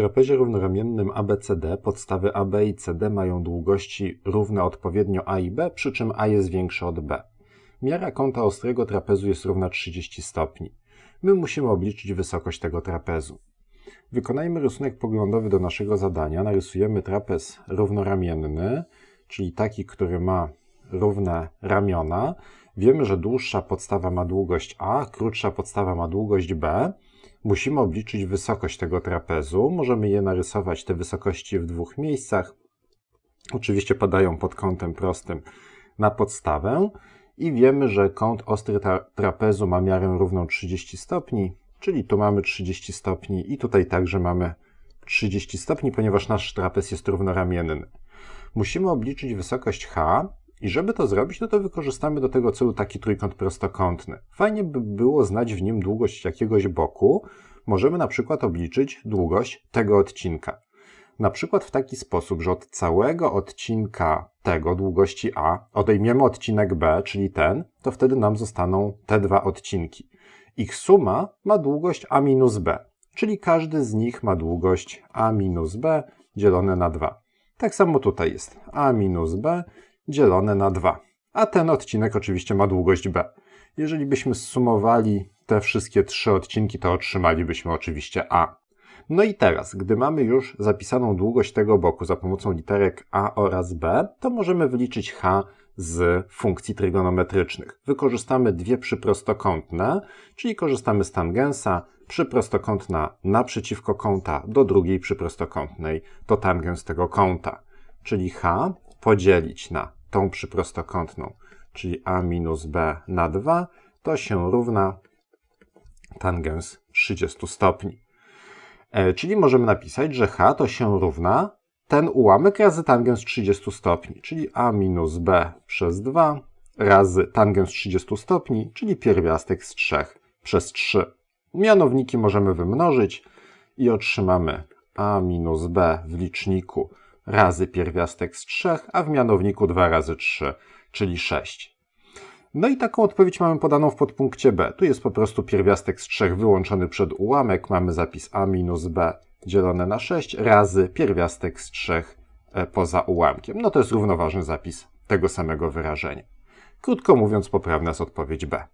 trapezie równoramiennym ABCD podstawy AB i CD mają długości równe odpowiednio A i B, przy czym A jest większe od B. Miara kąta ostrego trapezu jest równa 30 stopni. My musimy obliczyć wysokość tego trapezu. Wykonajmy rysunek poglądowy do naszego zadania. Narysujemy trapez równoramienny, czyli taki, który ma równe ramiona. Wiemy, że dłuższa podstawa ma długość A, krótsza podstawa ma długość B. Musimy obliczyć wysokość tego trapezu. Możemy je narysować, te wysokości w dwóch miejscach. Oczywiście padają pod kątem prostym na podstawę. I wiemy, że kąt ostry tra trapezu ma miarę równą 30 stopni, czyli tu mamy 30 stopni i tutaj także mamy 30 stopni, ponieważ nasz trapez jest równoramienny. Musimy obliczyć wysokość H i żeby to zrobić, no to wykorzystamy do tego celu taki trójkąt prostokątny. Fajnie by było znać w nim długość jakiegoś boku. Możemy na przykład obliczyć długość tego odcinka. Na przykład w taki sposób, że od całego odcinka tego długości A odejmiemy odcinek B, czyli ten, to wtedy nam zostaną te dwa odcinki. Ich suma ma długość A minus B, czyli każdy z nich ma długość A minus B dzielone na 2. Tak samo tutaj jest A minus B dzielone na 2. A ten odcinek oczywiście ma długość B. Jeżeli byśmy zsumowali te wszystkie trzy odcinki, to otrzymalibyśmy oczywiście A. No i teraz, gdy mamy już zapisaną długość tego boku za pomocą literek A oraz B, to możemy wyliczyć H z funkcji trygonometrycznych. Wykorzystamy dwie przyprostokątne, czyli korzystamy z tangensa, przyprostokątna naprzeciwko kąta do drugiej przyprostokątnej, to tangens tego kąta. Czyli H podzielić na tą przyprostokątną, czyli A minus B na 2, to się równa tangens 30 stopni. E, czyli możemy napisać, że h to się równa ten ułamek razy tangens 30 stopni, czyli a minus b przez 2 razy tangens 30 stopni, czyli pierwiastek z 3 przez 3. Mianowniki możemy wymnożyć i otrzymamy a minus b w liczniku razy pierwiastek z 3, a w mianowniku 2 razy 3, czyli 6. No i taką odpowiedź mamy podaną w podpunkcie B. Tu jest po prostu pierwiastek z 3 wyłączony przed ułamek. Mamy zapis a minus b dzielone na 6 razy pierwiastek z 3 e, poza ułamkiem. No to jest równoważny zapis tego samego wyrażenia. Krótko mówiąc, poprawna jest odpowiedź B.